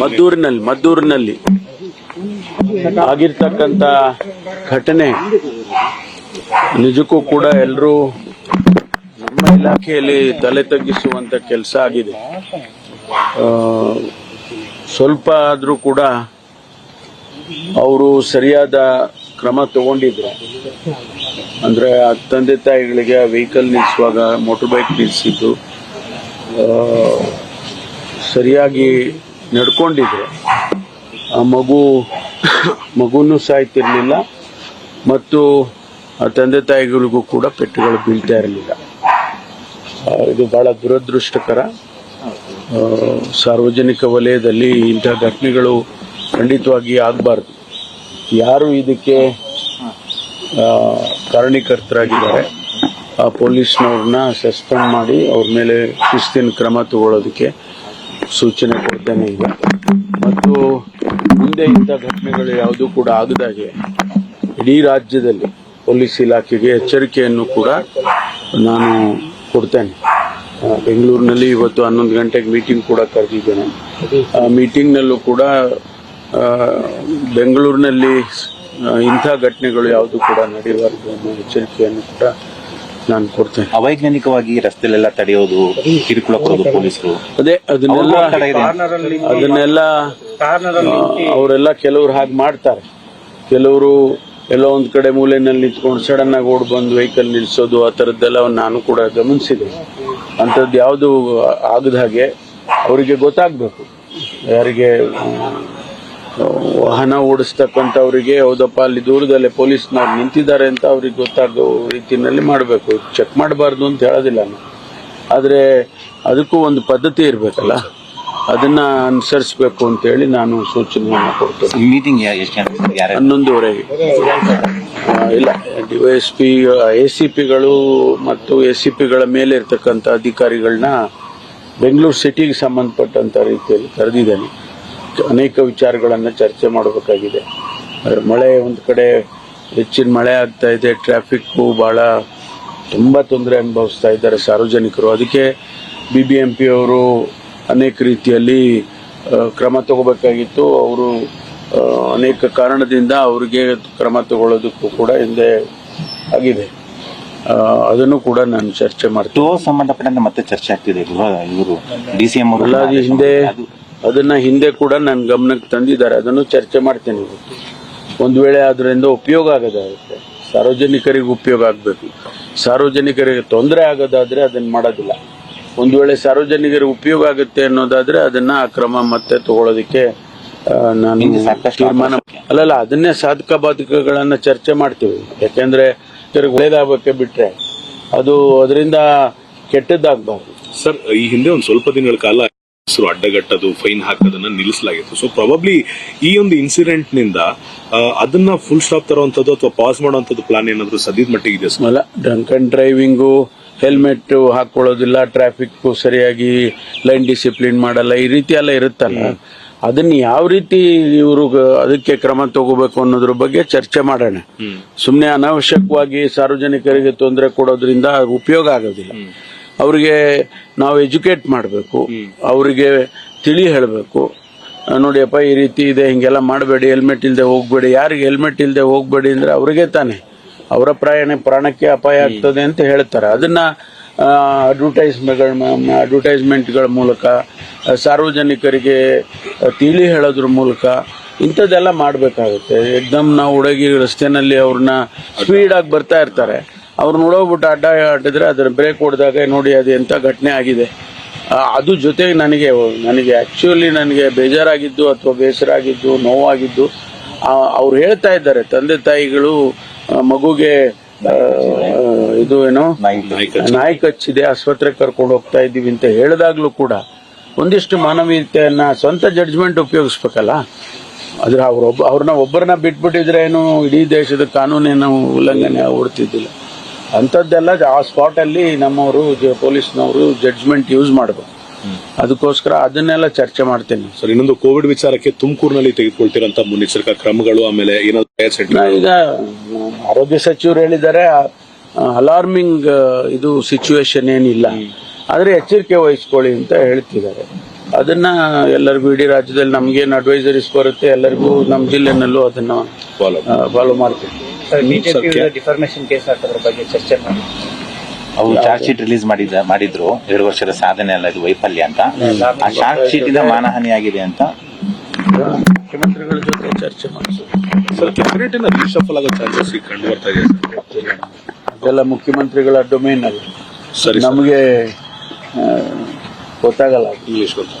ಮದ್ದೂರಿನಲ್ಲಿ ಮದ್ದೂರಿನಲ್ಲಿ ಆಗಿರ್ತಕ್ಕಂಥ ಘಟನೆ. ನಿಜಕ್ಕೂ ಕೂಡ ಎಲ್ಲರೂ ನಮ್ಮ ಇಲಾಖೆಯಲ್ಲಿ ತಲೆ ತಗ್ಗಿಸುವಂತ ಕೆಲಸ ಆಗಿದೆ. ಸ್ವಲ್ಪ ಆದರೂ ಕೂಡ ಅವರು ಸರಿಯಾದ ಕ್ರಮ ತಗೊಂಡಿದ್ರು. ಅಂದ್ರೆ ತಂದೆ ತಾಯಿಗಳಿಗೆ ವೆಹಿಕಲ್ ನಿಲ್ಲಿಸುವಾಗ ಮೋಟರ್ ಬೈಕ್ ನಿಲ್ಲಿಸಿದ್ದು ಸರಿಯಾಗಿ ನಡ್ಕೊಂಡಿದ್ರು. ಆ ಮಗು, ಮಗುನೂ ಸಾಯ್ತಿರ್ಲಿಲ್ಲ ಮತ್ತು ಆ ತಂದೆ ತಾಯಿಗಳಿಗೂ ಕೂಡ ಪೆಟ್ಟುಗಳು ಬೀಳ್ತಾ ಇರಲಿಲ್ಲ. ಇದು ಬಹಳ ದುರದೃಷ್ಟಕರ ಸಾರ್ವಜನಿಕ ವಲಯದಲ್ಲಿ ಇಂಥ ಘಟನೆಗಳು ಖಂಡಿತವಾಗಿ ಆಗಬಾರ್ದು. ಯಾರು ಇದಕ್ಕೆ ಕಾರಣೀಕರ್ತರಾಗಿದ್ದಾರೆ, ಆ ಪೊಲೀಸ್ನವ್ರನ್ನ ಸಸ್ಪೆಂಡ್ ಮಾಡಿ ಅವ್ರ ಮೇಲೆ ಶಿಸ್ತಿನ ಕ್ರಮ ತಗೊಳ್ಳೋದಕ್ಕೆ ಸೂಚನೆ ಕೊಡ್ತೇನೆ ಈಗ. ಮತ್ತು ಮುಂದೆ ಇಂಥ ಘಟನೆಗಳು ಯಾವುದೂ ಕೂಡ ಆಗದಾಗೆ ಇಡೀ ರಾಜ್ಯದಲ್ಲಿ ಪೊಲೀಸ್ ಇಲಾಖೆಗೆ ಎಚ್ಚರಿಕೆಯನ್ನು ಕೂಡ ನಾನು ಕೊಡ್ತೇನೆ. ಬೆಂಗಳೂರಿನಲ್ಲಿ ಇವತ್ತು ಹನ್ನೊಂದು ಗಂಟೆಗೆ ಮೀಟಿಂಗ್ ಕೂಡ ಕರೆದಿದ್ದೇನೆ. ಆ, ಮೀಟಿಂಗ್ನಲ್ಲೂ ಕೂಡ ಬೆಂಗಳೂರಿನಲ್ಲಿ ಇಂಥ ಘಟನೆಗಳು ಯಾವುದು ಕೂಡ ನಡೆಯಬಾರದು ಅನ್ನೋ ಎಚ್ಚರಿಕೆಯನ್ನು ಕೂಡ ನಾನು ಕೊಡ್ತೇನೆ. ಅವೈಜ್ಞಾನಿಕವಾಗಿ ರಸ್ತೆಲೆಲ್ಲ ತಡೆಯೋದು ಕಿರುಕುಳ ಕೊಡೋದು ಪೊಲೀಸರು. ಅದೇ ಅದನ್ನೆಲ್ಲ. ಅದನ್ನೆಲ್ಲ ಅವರೆಲ್ಲ ಕೆಲವ್ರು ಹಾಗೆ ಮಾಡ್ತಾರೆ. ಕೆಲವರು ಎಲ್ಲೋ ಒಂದ್ ಕಡೆ ಮೂಲೆಯಲ್ಲಿ ನಿಂತ್ಕೊಂಡು ಸಡನ್ ಆಗಿ ಓಡ್ ಬಂದು ವೆಹಿಕಲ್ ನಿಲ್ಸೋದು ಆ ತರದ್ದೆಲ್ಲ ನಾನು ಕೂಡ ಗಮನಿಸಿದೆ. ಅಂಥದ್ದು ಯಾವುದು ಆಗದ ಹಾಗೆ ಅವರಿಗೆ ಗೊತ್ತಾಗ್ಬೇಕು. ಯಾರಿಗೆ ವಾಹನ ಓಡಿಸ್ತಕ್ಕಂಥವ್ರಿಗೆ ಹೌದಪ್ಪ ಅಲ್ಲಿ ದೂರದಲ್ಲೇ ಪೊಲೀಸ್ನವ್ರು ನಿಂತಿದ್ದಾರೆ ಅಂತ ಅವ್ರಿಗೆ ಗೊತ್ತಾಗೋ ರೀತಿಯಲ್ಲಿ ಮಾಡಬೇಕು. ಚೆಕ್ ಮಾಡಬಾರ್ದು ಅಂತ ಹೇಳೋದಿಲ್ಲ ನಾನು. ಆದರೆ ಅದಕ್ಕೂ ಒಂದು ಪದ್ಧತಿ ಇರಬೇಕಲ್ಲ ಅದನ್ನ ಅನುಸರಿಸಬೇಕು ಅಂತೇಳಿ ನಾನು ಸೂಚನೆಯನ್ನು ಕೊಡ್ತೇನೆ. ಮೀಟಿಂಗ್ ಹನ್ನೊಂದುವರೆಗೆ ಇಲ್ಲ D Y S P A C ಪಿಗಳು ಮತ್ತು ಎ ಸಿ ಪಿಗಳ ಮೇಲೆ ಇರ್ತಕ್ಕಂಥ ಅಧಿಕಾರಿಗಳನ್ನ ಬೆಂಗಳೂರು ಸಿಟಿಗೆ ಸಂಬಂಧಪಟ್ಟಂತ ರೀತಿಯಲ್ಲಿ ಕರೆದಿದ್ದೇನೆ. ಅನೇಕ ವಿಚಾರಗಳನ್ನು ಚರ್ಚೆ ಮಾಡಬೇಕಾಗಿದೆ. ಮಳೆ ಒಂದು ಕಡೆ ಹೆಚ್ಚಿನ ಮಳೆ ಆಗ್ತಾ ಇದೆ ಟ್ರಾಫಿಕ್ಕು ಬಹಳ ತುಂಬ ತೊಂದರೆ ಅನುಭವಿಸ್ತಾ ಇದ್ದಾರೆ ಸಾರ್ವಜನಿಕರು. ಅದಕ್ಕೆ ಬಿ ಬಿ ಎಂ ಪಿ ಅವರು ಅನೇಕ ರೀತಿಯಲ್ಲಿ ಕ್ರಮ ತಗೋಬೇಕಾಗಿತ್ತು. ಅವರು ಅನೇಕ ಕಾರಣದಿಂದ ಅವರಿಗೆ ಕ್ರಮ ತಗೊಳ್ಳೋದಕ್ಕೂ ಕೂಡ ಹಿಂದೆ ಆಗಿದೆ. ಅದನ್ನು ಕೂಡ ನಾನು ಚರ್ಚೆ ಮಾಡ್ತೀನಿ. ಸಂಬಂಧಪಟ್ಟಂತೆ ಮತ್ತೆ ಚರ್ಚೆ ಆಗ್ತಿದೆ ಇವರು? ಡಿ ಸಿ ಎಂ ಅವರು ಹಿಂದೆ ಅದನ್ನ ಹಿಂದೆ ಕೂಡ ನನ್ನ ಗಮನಕ್ಕೆ ತಂದಿದ್ದಾರೆ. ಅದನ್ನು ಚರ್ಚೆ ಮಾಡ್ತೇನೆ ಇವತ್ತು ಒಂದು ವೇಳೆ ಅದರಿಂದ ಉಪಯೋಗ ಆಗೋದಾಗುತ್ತೆ ಸಾರ್ವಜನಿಕರಿಗೆ ಉಪಯೋಗ ಆಗಬೇಕು. ಸಾರ್ವಜನಿಕರಿಗೆ ತೊಂದರೆ ಆಗೋದಾದರೆ ಅದನ್ನ ಮಾಡೋದಿಲ್ಲ. ಒಂದು ವೇಳೆ ಸಾರ್ವಜನಿಕರಿಗೆ ಉಪಯೋಗ ಆಗುತ್ತೆ ಅನ್ನೋದಾದ್ರೆ ಅದನ್ನ ಆ ಕ್ರಮ ಮತ್ತೆ ತಗೊಳ್ಳೋದಕ್ಕೆ ನಾನು ತೀರ್ಮಾನ ಅಲ್ಲಲ್ಲ ಅದನ್ನೇ ಸಾಧಕ ಬಾಧಕಗಳನ್ನು ಚರ್ಚೆ ಮಾಡ್ತೀವಿ. ಯಾಕೆಂದ್ರೆ ಇವ್ರಿಗೆ ಒಳ್ಳೇದಾಗಬೇಕೆ ಬಿಟ್ರೆ ಅದು ಅದರಿಂದ ಕೆಟ್ಟದ್ದಾಗಬಾರ್ದು. ಸರ್ ಈ ಹಿಂದೆ ಒಂದು ಸ್ವಲ್ಪ ದಿನಗಳ ಕಾಲ ಹೆಸರು ಅಡ್ಡಗಟ್ಟದು ಫೈನ್ ಹಾಕೋದನ್ನ ನಿಲ್ಲಿಸಲಾಗಿತ್ತು. ಸೊ ಪ್ರಾಬಬ್ಲಿ ಈ ಒಂದು ಇನ್ಸಿಡೆಂಟ್ನಿಂದ ಅದನ್ನ ಫುಲ್ ಸ್ಟಾಪ್ ತರುವಂತದ್ದು ಅಥವಾ ಪಾಸ್ ಮಾಡುವಂತದ್ದು ಪ್ಲಾನ್ ಏನಾದ್ರು ಸದ್ಯದ ಮಟ್ಟಿಗೆ ಇದೆ ಅಲ್ಲ ಡ್ರಂಕ್ ಅಂಡ್ ಡ್ರೈವಿಂಗು ಹೆಲ್ಮೆಟ್ ಹಾಕೊಳ್ಳೋದಿಲ್ಲ ಟ್ರಾಫಿಕ್ ಸರಿಯಾಗಿ ಲೈನ್ ಡಿಸಿಪ್ಲಿನ್ ಮಾಡಲ್ಲ ಈ ರೀತಿ ಎಲ್ಲ ಇರುತ್ತಲ್ಲ? ಅದನ್ನ ಯಾವ ರೀತಿ ಇವರು ಅದಕ್ಕೆ ಕ್ರಮ ತಗೋಬೇಕು ಅನ್ನೋದ್ರ ಬಗ್ಗೆ ಚರ್ಚೆ ಮಾಡೋಣ. ಸುಮ್ಮನೆ ಅನಾವಶ್ಯಕವಾಗಿ ಸಾರ್ವಜನಿಕರಿಗೆ ತೊಂದರೆ ಕೊಡೋದ್ರಿಂದ ಉಪಯೋಗ ಆಗೋದಿಲ್ಲ. ಅವರಿಗೆ ನಾವು ಎಜುಕೇಟ್ ಮಾಡಬೇಕು, ಅವರಿಗೆ ತಿಳಿ ಹೇಳಬೇಕು. ನೋಡಿಯಪ್ಪ ಈ ರೀತಿ ಇದೆ, ಹಿಂಗೆಲ್ಲ ಮಾಡಬೇಡಿ, ಹೆಲ್ಮೆಟ್ ಇಲ್ಲದೆ ಹೋಗಬೇಡಿ. ಯಾರಿಗೆ ಹೆಲ್ಮೆಟ್ ಇಲ್ಲದೆ ಹೋಗಬೇಡಿ ಅಂದರೆ ಅವರಿಗೆ ತಾನೆ. ಅವರ ಪ್ರಯಾಣ ಪ್ರಾಣಕ್ಕೆ ಅಪಾಯ ಆಗ್ತದೆ ಅಂತ ಹೇಳ್ತಾರೆ. ಅದನ್ನು ಅಡ್ವರ್ಟೈಸ್ಮೆಂಟ್ಗಳ ಅಡ್ವರ್ಟೈಸ್ಮೆಂಟ್ಗಳ ಮೂಲಕ ಸಾರ್ವಜನಿಕರಿಗೆ ತಿಳಿ ಹೇಳೋದ್ರ ಮೂಲಕ ಇಂಥದ್ದೆಲ್ಲ ಮಾಡಬೇಕಾಗುತ್ತೆ. ಎಕ್ದಮ್ ನಾವು ಹುಡುಗಿ ರಸ್ತೆಯಲ್ಲಿ ಅವ್ರನ್ನ ಸ್ಪೀಡಾಗಿ ಬರ್ತಾ ಇರ್ತಾರೆ. ಅವ್ರು ನೋಡೋಗ್ಬಿಟ್ಟು ಅಡ್ಡ ಅಡ್ಡಿದ್ರೆ ಅದರ ಬ್ರೇಕ್ ಹೊಡೆದಾಗ ನೋಡಿ ಅದು ಎಂಥ ಘಟನೆ ಆಗಿದೆ. ಅದು ಜೊತೆಗೆ ನನಗೆ ನನಗೆ ಆ್ಯಕ್ಚುಲಿ ನನಗೆ ಬೇಜಾರಾಗಿದ್ದು ಅಥವಾ ಬೇಸರ ಆಗಿದ್ದು ನೋವಾಗಿದ್ದು ಅವ್ರು ಹೇಳ್ತಾ ಇದ್ದಾರೆ. ತಂದೆ ತಾಯಿಗಳು ಮಗುಗೆ ಇದು ಏನೋ? ನಾಯಿ ಕಚ್ಚಿದೆ ಆಸ್ಪತ್ರೆಗೆ ಕರ್ಕೊಂಡು ಹೋಗ್ತಾ ಇದ್ದೀವಿ ಅಂತ ಹೇಳಿದಾಗ್ಲೂ ಕೂಡ ಒಂದಿಷ್ಟು ಮಾನವೀಯತೆಯನ್ನ ಸ್ವಂತ ಜಡ್ಜ್ಮೆಂಟ್ ಉಪಯೋಗಿಸ್ಬೇಕಲ್ಲ? ಆದ್ರೆ ಅವ್ರೊಬ್ಬ ಅವ್ರನ್ನ ಒಬ್ಬರನ್ನ ಬಿಟ್ಬಿಟ್ಟಿದ್ರೆ ಏನು ಇಡೀ ದೇಶದ ಕಾನೂನೇನು ಉಲ್ಲಂಘನೆ ಆಗ್ಬಿಡ್ತಿದ್ದಿಲ್ಲ. ಅಂಥದ್ದೆಲ್ಲ ಆ ಸ್ಪಾಟಲ್ಲಿ ನಮ್ಮವರು ಪೊಲೀಸ್ನವರು ಜಡ್ಜ್ಮೆಂಟ್ ಯೂಸ್ ಮಾಡಬೇಕು. ಅದಕ್ಕೋಸ್ಕರ ಅದನ್ನೆಲ್ಲ ಚರ್ಚೆ ಮಾಡ್ತೇನೆ. ಸರ್ ಇನ್ನೊಂದು ಕೋವಿಡ್ ವಿಚಾರಕ್ಕೆ ತುಮಕೂರಿನಲ್ಲಿ ತೆಗೆದುಕೊಳ್ತಿರೋ ಮುನ್ನೆಚ್ಚರಿಕಾ ಕ್ರಮಗಳು ಆಮೇಲೆ ಏನಾದ್ರು ಈಗ ಆರೋಗ್ಯ ಸಚಿವರು ಹೇಳಿದ್ದಾರೆ ಅಲಾರ್ಮಿಂಗ್ ಇದು ಸಿಚುವೇಶನ್ ಏನಿಲ್ಲ. ಆದ್ರೆ ಎಚ್ಚರಿಕೆ ವಹಿಸ್ಕೊಳ್ಳಿ ಅಂತ ಹೇಳ್ತಿದ್ದಾರೆ. ಅದನ್ನ ಎಲ್ಲರಿಗೂ ಇಡೀ ರಾಜ್ಯದಲ್ಲಿ ನಮ್ಗೇನು ಅಡ್ವೈಸರಿಸ್ ಬರುತ್ತೆ ಎಲ್ಲರಿಗೂ ನಮ್ಮ ಜಿಲ್ಲೆನಲ್ಲೂ ಅದನ್ನ ಫಾಲೋ ಫಾಲೋ ಮಾಡ್ತೀವಿ. ಬಿಜೆಪಿ ಡಿಫಾರ್ಮೇಶನ್ ಕೇಸ್ ಹಾಕೋದ್ರ ಬಗ್ಗೆ ಚರ್ಚೆ ಮಾಡಿ. ಅವರು ಚಾರ್ಜ್ ಶೀಟ್ ರಿಲೀಸ್ ಮಾಡಿದ ಮಾಡಿದ್ರು. ಎರಡು ವರ್ಷದ ಸಾಧನೆ ಅಲ್ಲ ಇದು ವೈಫಲ್ಯ ಅಂತ. ಆ ಚಾರ್ಜ್ ಶೀಟ್ ಇಂದ ಮಾನಹಾನಿ ಆಗಿದೆ ಅಂತ. ಮುಖ್ಯಮಂತ್ರಿಗಳ ಜೊತೆ ಚರ್ಚೆ ಮಾಡಿಸೋದು ಸರ್ ಕ್ಯಾಬಿನೆಟ್ ಅನ್ನ ರೀಶಫಲ್ ಆಗೋ ಚಾನ್ಸಸ್ ಈಗ ಕಂಡು ಬರ್ತಾ ಇದೆ ಅದೆಲ್ಲ ಮುಖ್ಯಮಂತ್ರಿಗಳ ಡೊಮೇನ್ ಅಲ್ಲಿ. ಸರಿ ನಮಗೆ ಗೊತ್ತಾಗಲ್ಲ. ಇಂಗ್ಲಿಷ್ ಗೊತ್ತು.